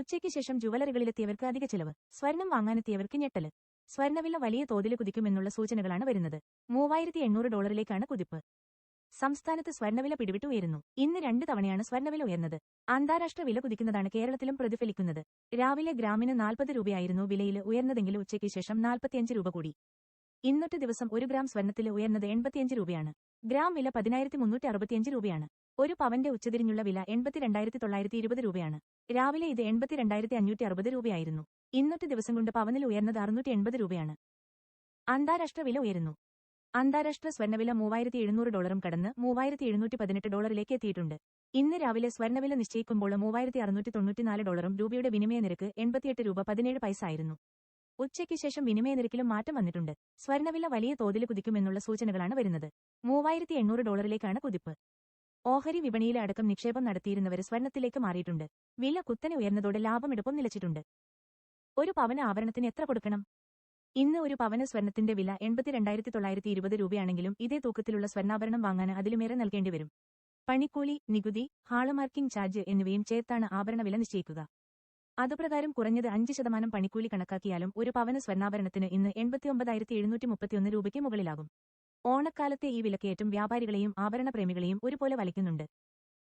ഉച്ചയ്ക്ക് ശേഷം ജുവലറികളിലെത്തിയവർക്ക് അധിക ചെലവ്. സ്വർണം വാങ്ങാനെത്തിയവർക്ക് ഞെട്ടൽ. സ്വർണവില വലിയ തോതിൽ കുതിക്കുമെന്നുള്ള സൂചനകളാണ് വരുന്നത്. മൂവായിരത്തി എണ്ണൂറ് ഡോളറിലേക്കാണ് കുതിപ്പ്. സംസ്ഥാനത്ത് സ്വർണവില പിടിവിട്ട് ഉയരുന്നു. ഇന്ന് രണ്ട് തവണയാണ് സ്വർണവില ഉയർന്നത്. അന്താരാഷ്ട്ര വില കുതിക്കുന്നതാണ് കേരളത്തിലും പ്രതിഫലിക്കുന്നത്. രാവിലെ ഗ്രാമിന് നാൽപ്പത് രൂപയായിരുന്നു വിലയിൽ ഉയർന്നതെങ്കിൽ ഉച്ചയ്ക്ക് ശേഷം നാൽപ്പത്തിയഞ്ച് രൂപ കൂടി. ഇന്നത്തെ ദിവസം ഒരു ഗ്രാം സ്വർണത്തിൽ ഉയർന്നത് എൺപത്തിയഞ്ച് രൂപയാണ്. ഗ്രാം വില പതിനായിരത്തി മുന്നൂറ്റി അറുപത്തിയഞ്ച് രൂപയാണ്. ഒരു പവന്റെ ഉച്ചതിരിഞ്ഞുള്ള വില എൺപത്തിരണ്ടായിരത്തി തൊള്ളായിരത്തി ഇരുപത് രൂപയാണ്. രാവിലെ ഇത് എൺപത്തിരണ്ടായിരത്തി അഞ്ഞൂറ്റി അറുപത് രൂപയായിരുന്നു. ഇന്നത്തെ ദിവസം കൊണ്ട് പവനിൽ ഉയർന്നത് അറുന്നൂറ്റി എൺപത് രൂപയാണ്. അന്താരാഷ്ട്ര വില ഉയരുന്നു. അന്താരാഷ്ട്ര സ്വർണവില മൂവായിരത്തി എഴുന്നൂറ് ഡോളറും കടന്ന് മൂവായിരത്തി എഴുന്നൂറ്റി പതിനെട്ട് ഡോളറിലേക്ക് എത്തിയിട്ടുണ്ട്. ഇന്ന് രാവിലെ സ്വർണവില നിശ്ചയിക്കുമ്പോൾ മൂവായിരത്തി അറുന്നൂറ്റി തൊണ്ണൂറ്റിനാല് ഡോളറും രൂപയുടെ വിനിമയ നിരക്ക് എൺപത്തിയെട്ട് രൂപ പതിനേഴ് പൈസ ആയിരുന്നു. ഉച്ചയ്ക്ക് ശേഷം വിനിമയ നിരക്കിലും മാറ്റം വന്നിട്ടുണ്ട്. സ്വർണവില വലിയ തോതിൽ കുതിക്കുമെന്നുള്ള സൂചനകളാണ് വരുന്നത്. മൂവായിരത്തി എണ്ണൂറ് ഡോളറിലേക്കാണ് കുതിപ്പ്. ഓഹരി വിപണിയിലെ അടക്കം നിക്ഷേപം നടത്തിയിരുന്നവർ സ്വർണത്തിലേക്ക് മാറിയിട്ടുണ്ട്. വില കുത്തനെ ഉയർന്നതോടെ ലാഭമെടുപ്പും നിലച്ചിട്ടുണ്ട്. ഒരു പവന ആഭരണത്തിന് എത്ര കൊടുക്കണം? ഇന്ന് ഒരു പവന സ്വർണത്തിന്റെ വില എൺപത്തിരണ്ടായിരത്തി തൊള്ളായിരത്തി ഇരുപത് രൂപയാണെങ്കിലും ഇതേ തൂക്കത്തിലുള്ള സ്വർണാഭരണം വാങ്ങാൻ അതിലുമേറെ നൽകേണ്ടി വരും. പണിക്കൂലി നികുതി ഹാളുമാർക്കിംഗ് ചാർജ് എന്നിവയും ചേർത്താണ് ആഭരണ വില നിശ്ചയിക്കുക. അതുപ്രകാരം കുറഞ്ഞത് അഞ്ച് ശതമാനം പണിക്കൂലി കണക്കാക്കിയാലും ഒരു പവന സ്വർണാഭരണത്തിന് ഇന്ന് എൺപത്തിയൊമ്പതായിരത്തി എഴുന്നൂറ്റി മുപ്പത്തിയൊന്ന് രൂപയ്ക്ക് മുകളിലാകും. ഓണക്കാലത്തെ ഈ വിലക്കയറ്റം വ്യാപാരികളെയും ആഭരണ പ്രേമികളെയും ഒരുപോലെ വലിക്കുന്നുണ്ട്